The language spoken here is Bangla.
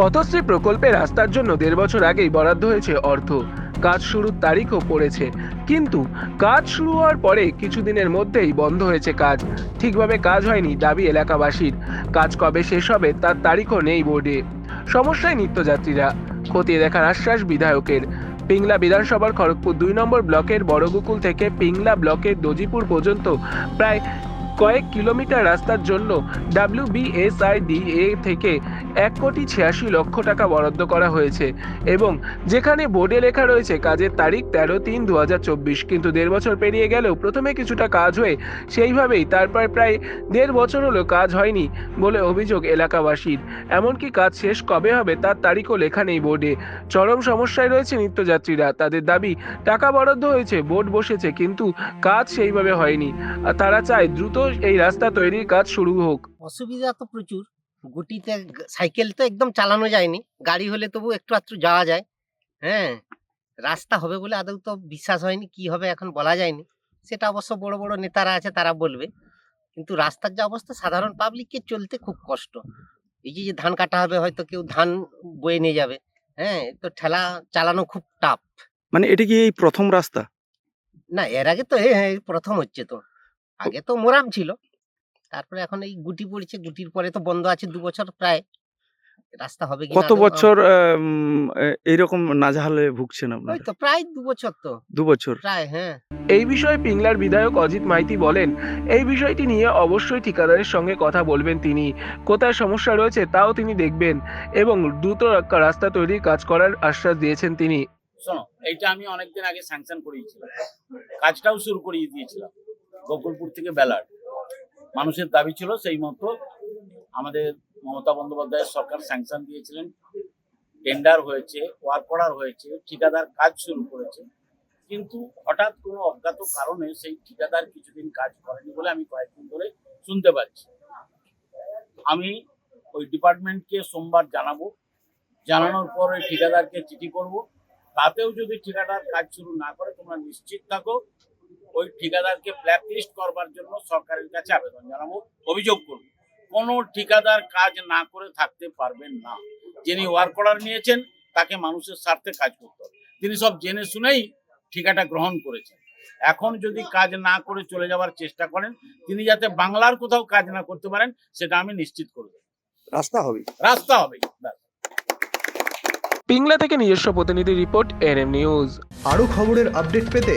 পথশ্রী প্রকল্পে রাস্তার জন্য দেড় বছর আগেই বরাদ্দ হয়েছে অর্থ। কাজ শুরুর তারিখও পড়েছে। কিন্তু কাজ শুরু হওয়ার পরে কিছুদিনের মধ্যেই বন্ধ হয়েছে কাজ। ঠিকভাবে কাজ হয়নি দাবি এলাকাবাসীর। কাজ কবে শেষ হবে তার তারিখও নেই বোর্ডে। সমস্যায় নিত্যযাত্রীরা। খতিয়ে দেখার আশ্বাস বিধায়কের। পিংলা বিধানসভার খড়গপুর দুই নম্বর ব্লকের বড়গুকুল থেকে পিংলা ব্লকের দজিপুর পর্যন্ত প্রায় কয়েক কিলোমিটার রাস্তার জন্য ডাব্লিউবিএসআইডিএ থেকে এক কোটি ছিয়াশি লক্ষ টাকা বরাদ্দ করা হয়েছে এবং যেখানে বোর্ডে লেখা রয়েছে, কাজের তারিখ তেরো তিন দু কিন্তু দেড় বছর পেরিয়ে গেলেও প্রথমে কিছুটা কাজ হয়ে সেইভাবেই তারপর প্রায় দেড় বছর হলো কাজ হয়নি বলে অভিযোগ এলাকাবাসীর। এমনকি কাজ শেষ কবে হবে তার তারিখও লেখা নেই বোর্ডে। চরম সমস্যায় রয়েছে নিত্যযাত্রীরা। তাদের দাবি, টাকা বরাদ্দ হয়েছে, বোর্ড বসেছে, কিন্তু কাজ সেইভাবে হয়নি। তারা চায় দ্রুত এই রাস্তা তৈরির কাজ শুরু হোক। অসুবিধা তো প্রচুর। গুটিতে সাইকেল তো একদম চালানো যায়নি। গাড়ি হলে তবু একটু আধটু যাওয়া যায়। হ্যাঁ রাস্তা হবে বলে আদৌ তো বিশ্বাস হয়নি কি হবে এখন বলা যায়নি। সেটা অবশ্য বড় বড় নেতারা আছে তারা বলবে। কিন্তু রাস্তার যে অবস্থা সাধারণ পাবলিককে চলতে খুব কষ্ট। এই যে যে ধান কাটা হবে হয়তো কেউ ধান বয়ে নিয়ে যাবে। হ্যাঁ তো ঠেলা চালানো খুব টাফ মানে এটা কি এই প্রথম রাস্তা? না এর আগে তো হ্যাঁ, এই প্রথম হচ্ছে তো। আগে তো মোরাম ছিল। তারপরে এখন এই গুটি পড়েছে গুটির পরে তো বন্ধ আছে দু বছর প্রায়। রাস্তা হবে কি কত বছর এইরকম নাজাহালে ভুগছেন ওই তো প্রায় দু বছর তো। দু বছর? প্রায় হ্যাঁ। এই বিষয়ে পিংলার বিধায়ক অজিত মাইতি বলেন এই বিষয়টি নিয়ে অবশ্যই ঠিকাদারের সঙ্গে কথা বলবেন তিনি। কোথায় সমস্যা রয়েছে তাও তিনি দেখবেন এবং দ্রুত রাস্তা তৈরির কাজ করার আশ্বাস দিয়েছেন তিনি। শোনো এইটা আমি অনেকদিন আগে স্যাংশন করিয়েছিলাম। কাজটাও শুরু করিয়ে দিয়েছিলাম। গোকুলপুর থেকে বেলার। মানুষের দাবি ছিল সেই মতো আমাদের মমতা বন্দ্যোপাধ্যায়ের সরকার স্যাংশন দিয়েছিলেন। টেন্ডার হয়েছে ওয়ার্ক অর্ডার হয়েছে, ঠিকাদার কাজ শুরু করেছে। কিন্তু হঠাৎ কোনো অজ্ঞাত কারণে সেই ঠিকাদার কিছুদিন কাজ করেনি বলে আমি কয়েকদিন ধরে শুনতে পাচ্ছি। আমি ওই ডিপার্টমেন্টকে সোমবার জানাব। জানানোর পর ওই ঠিকাদারকে চিঠি করব। তাতেও যদি ঠিকাদার কাজ শুরু না করে, তোমরা নিশ্চিত থাকো ওই ঠিকাদারকে ব্ল্যাক লিস্ট করবার জন্য সরকারের কাছে আবেদন জানাব। অভিযোগ করব কোনো ঠিকাদার কাজ না করে থাকতে পারবেন না। যিনি ওয়ার্ক অর্ডার নিয়েছেন তাকে মানুষের স্বার্থে কাজ করতে হবে। তিনি সব জেনে শুনেই ঠিকাটা গ্রহণ করেছেন। এখন যদি কাজ না করে চলে যাওয়ার চেষ্টা করেন তিনি যাতে বাংলার কোথাও কাজ না করতে পারেন সেটা আমি নিশ্চিত করব রাস্তা হবে রাস্তা হবে ব্যাস। পিংলা থেকে নিজস্ব প্রতিনিধি রিপোর্ট এনএম নিউজ। আরও খবরের আপডেট পেতে